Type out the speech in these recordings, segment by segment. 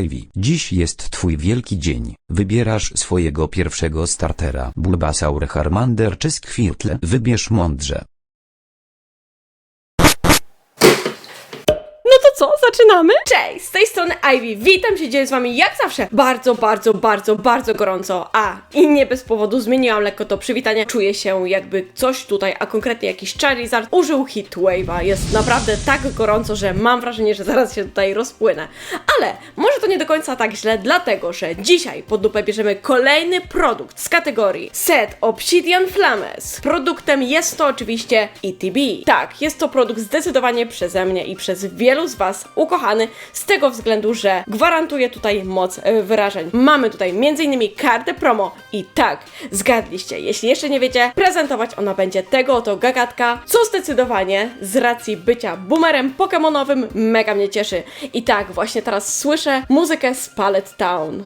Ivy, dziś jest twój wielki dzień. Wybierasz swojego pierwszego startera. Bulbasaur Charmander czy Squirtle. Wybierz mądrze. No to co, zaczynamy? Cześć, z tej strony Ivy, witam się dzieje z wami jak zawsze bardzo, bardzo, bardzo, bardzo gorąco, a i nie bez powodu zmieniłam lekko to przywitanie, czuję się jakby coś tutaj, a konkretnie jakiś Charizard użył Heatwave'a, jest naprawdę tak gorąco, że mam wrażenie, że zaraz się tutaj rozpłynę, ale może to nie do końca tak źle, dlatego, że dzisiaj pod lupę bierzemy kolejny produkt z kategorii Set Obsidian Flames. Produktem jest to oczywiście ETB. Tak, jest to produkt zdecydowanie przeze mnie i przez wielu z Was ukochany, z tego względu, że gwarantuje tutaj moc e, wyrażeń. Mamy tutaj m.in. kartę promo i tak, zgadliście, jeśli jeszcze nie wiecie, prezentować ona będzie tego oto gagatka, co zdecydowanie z racji bycia boomerem pokemonowym mega mnie cieszy. I tak, właśnie teraz słyszę muzykę z Pallet Town.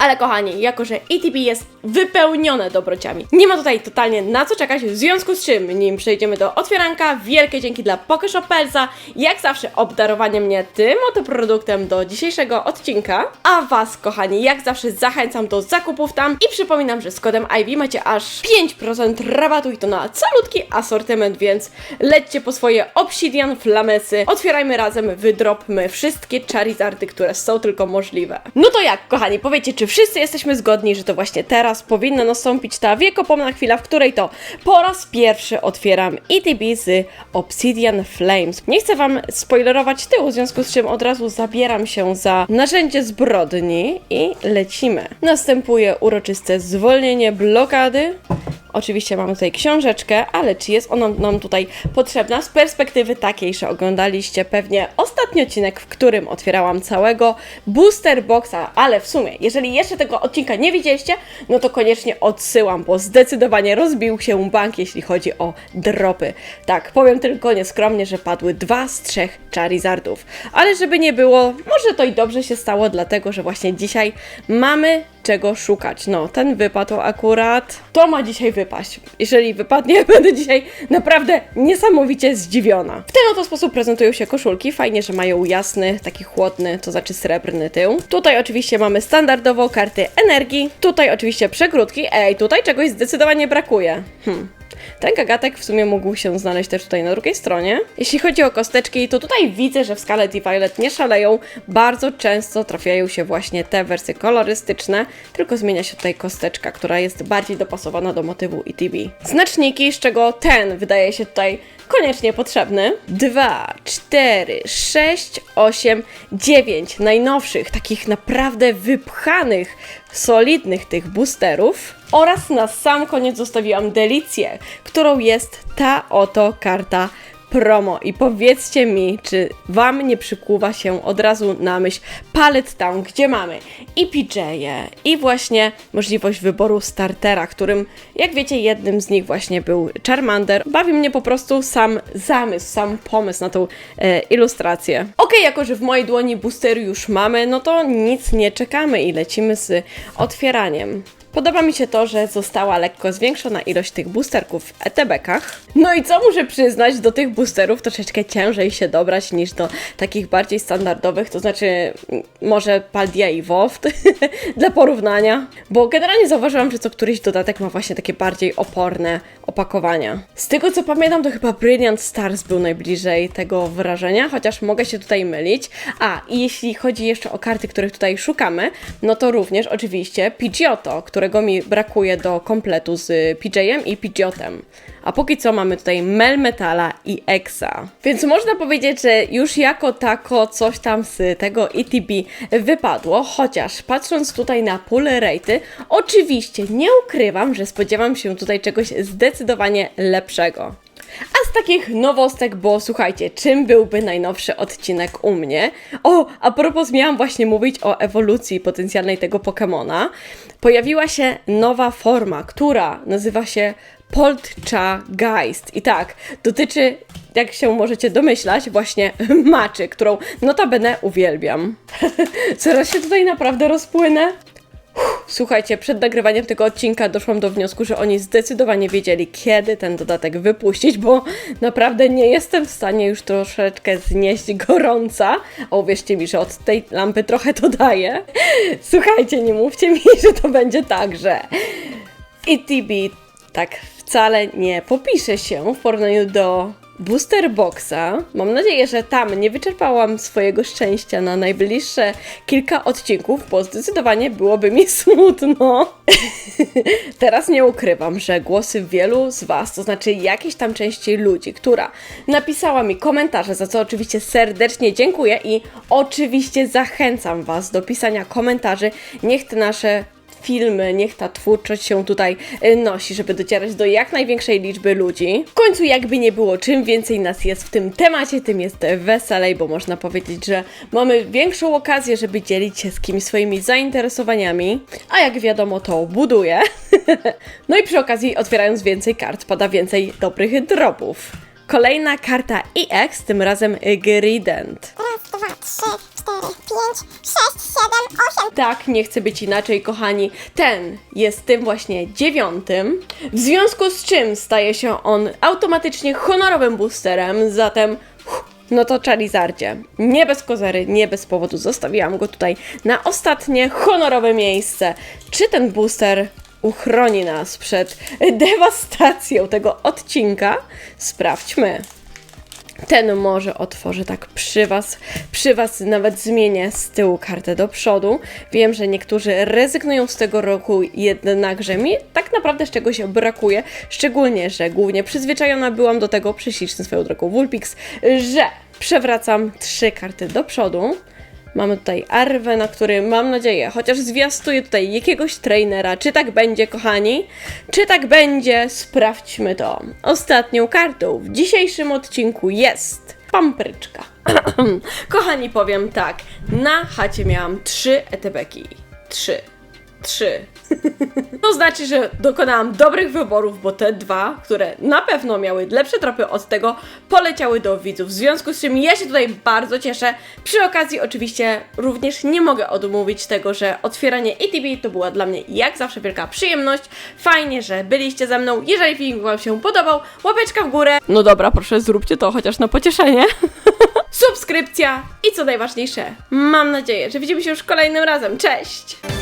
Ale kochani, jako że ETB jest wypełnione dobrociami, nie ma tutaj totalnie na co czekać, w związku z czym, nim przejdziemy do otwieranka, wielkie dzięki dla Pokeshopelsa, jak zawsze obdarowanie mnie tym oto produktem do dzisiejszego odcinka, a Was, kochani, jak zawsze zachęcam do zakupów tam i przypominam, że z kodem IB macie aż 5% rabatu i to na calutki asortyment, więc lećcie po swoje Obsidian Flamesy, otwierajmy razem, wydropmy wszystkie Charizardy, które są tylko możliwe. No to jak, kochani, powiecie, czy wszyscy jesteśmy zgodni, że to właśnie teraz powinna nastąpić ta wiekopomna chwila, w której to po raz pierwszy otwieram ETB z Obsidian Flames. Nie chcę Wam spoilerować tyłu, w związku z czym od razu zabieram się za narzędzie zbrodni i lecimy. Następuje uroczyste zwolnienie blokady. Oczywiście mamy tutaj książeczkę, ale czy jest ona nam tutaj potrzebna z perspektywy takiej, że oglądaliście pewnie ostatni odcinek, w którym otwierałam całego booster boxa, ale w sumie, jeżeli jeszcze tego odcinka nie widzieliście, no to koniecznie odsyłam, bo zdecydowanie rozbił się bank, jeśli chodzi o dropy. Tak, powiem tylko nieskromnie, że padły dwa z trzech Charizardów, ale żeby nie było, może to i dobrze się stało, dlatego że właśnie dzisiaj mamy czego szukać. No, ten wypadł akurat. To ma dzisiaj wypaść. Jeżeli wypadnie, będę dzisiaj naprawdę niesamowicie zdziwiona. W ten oto sposób prezentują się koszulki. Fajnie, że mają jasny, taki chłodny, to znaczy srebrny tył. Tutaj oczywiście mamy standardowo karty energii. Tutaj oczywiście przegródki. Ej, tutaj czegoś zdecydowanie brakuje. Hmm. Ten gagatek w sumie mógł się znaleźć też tutaj na drugiej stronie. Jeśli chodzi o kosteczki, to tutaj widzę, że w Scarlet i Violet nie szaleją. Bardzo często trafiają się właśnie te wersje kolorystyczne, tylko zmienia się tutaj kosteczka, która jest bardziej dopasowana do motywu ETB. Znaczniki, z czego ten wydaje się tutaj koniecznie potrzebny. 2, 4, 6, 8, 9 najnowszych, takich naprawdę wypchanych, solidnych tych boosterów. Oraz na sam koniec zostawiłam delicję, którą jest ta oto karta promo. I powiedzcie mi, czy Wam nie przykuwa się od razu na myśl Palette Town, gdzie mamy i PJ-e, i właśnie możliwość wyboru startera, którym, jak wiecie, jednym z nich właśnie był Charmander. Bawi mnie po prostu sam zamysł, sam pomysł na tą e, ilustrację. Ok, jako że w mojej dłoni boostery już mamy, no to nic nie czekamy i lecimy z otwieraniem. Podoba mi się to, że została lekko zwiększona ilość tych boosterków w ETB-kach. No i co muszę przyznać, do tych boosterów troszeczkę ciężej się dobrać niż do takich bardziej standardowych, to znaczy może Paldia i Woft dla porównania, bo generalnie zauważyłam, że co któryś dodatek ma właśnie takie bardziej oporne opakowania. Z tego co pamiętam, to chyba Brilliant Stars był najbliżej tego wyrażenia, chociaż mogę się tutaj mylić. A, i jeśli chodzi jeszcze o karty, których tutaj szukamy, no to również oczywiście Pidgeotto, którego mi brakuje do kompletu z PJ-em i Pidgeotem. A póki co mamy tutaj Melmetala i Exa. Więc można powiedzieć, że już jako tako coś tam z tego ETB wypadło, chociaż patrząc tutaj na pull rate'y, oczywiście nie ukrywam, że spodziewam się tutaj czegoś zdecydowanie lepszego. Takich nowostek, bo słuchajcie, czym byłby najnowszy odcinek u mnie? O, a propos miałam właśnie mówić o ewolucji potencjalnej tego Pokemona. Pojawiła się nowa forma, która nazywa się Poltchageist. I tak, dotyczy, jak się możecie domyślać, właśnie maczy, którą notabene uwielbiam. Zaraz się tutaj naprawdę rozpłynę. Słuchajcie, przed nagrywaniem tego odcinka doszłam do wniosku, że oni zdecydowanie wiedzieli, kiedy ten dodatek wypuścić, bo naprawdę nie jestem w stanie już troszeczkę znieść gorąca. A uwierzcie mi, że od tej lampy trochę to daje. Słuchajcie, nie mówcie mi, że to będzie tak, że ETB tak wcale nie popisze się w porównaniu do Booster Boxa. Mam nadzieję, że tam nie wyczerpałam swojego szczęścia na najbliższe kilka odcinków, bo zdecydowanie byłoby mi smutno. Teraz nie ukrywam, że głosy wielu z Was, to znaczy jakiejś tam części ludzi, która napisała mi komentarze, za co oczywiście serdecznie dziękuję i oczywiście zachęcam Was do pisania komentarzy. Niech te nasze filmy, niech ta twórczość się tutaj y, nosi, żeby docierać do jak największej liczby ludzi. W końcu jakby nie było, czym więcej nas jest w tym temacie, tym jest weselej, bo można powiedzieć, że mamy większą okazję, żeby dzielić się z kimś swoimi zainteresowaniami, a jak wiadomo to buduje. no i przy okazji otwierając więcej kart pada więcej dobrych dropów. Kolejna karta EX, tym razem Grident. Raz, dwa, trzy, cztery, pięć, sześć, siedem, osiem. Tak, nie chcę być inaczej, kochani. Ten jest tym właśnie dziewiątym, w związku z czym staje się on automatycznie honorowym boosterem, zatem. No to Charizardzie. Nie bez kozery, nie bez powodu zostawiłam go tutaj na ostatnie honorowe miejsce. Czy ten booster uchroni nas przed dewastacją tego odcinka? Sprawdźmy ten może otworzę tak przy was, przy was nawet zmienię z tyłu kartę do przodu. Wiem, że niektórzy rezygnują z tego roku, jednakże mi tak naprawdę z czegoś brakuje, szczególnie, że głównie przyzwyczajona byłam do tego, prześliczny swoją drogą Vulpix, że przewracam trzy karty do przodu. Mamy tutaj Arwę, na który mam nadzieję, chociaż zwiastuję tutaj jakiegoś trainera. Czy tak będzie, kochani? Czy tak będzie? Sprawdźmy to. Ostatnią kartą w dzisiejszym odcinku jest pampryczka. kochani, powiem tak. Na chacie miałam trzy etebeki. Trzy. Trzy. To znaczy, że dokonałam dobrych wyborów, bo te dwa, które na pewno miały lepsze tropy od tego, poleciały do widzów. W związku z czym ja się tutaj bardzo cieszę. Przy okazji, oczywiście, również nie mogę odmówić tego, że otwieranie ETB to była dla mnie jak zawsze wielka przyjemność. Fajnie, że byliście ze mną. Jeżeli film Wam się podobał, łapeczka w górę. No dobra, proszę, zróbcie to chociaż na pocieszenie. Subskrypcja i co najważniejsze, mam nadzieję, że widzimy się już kolejnym razem. Cześć!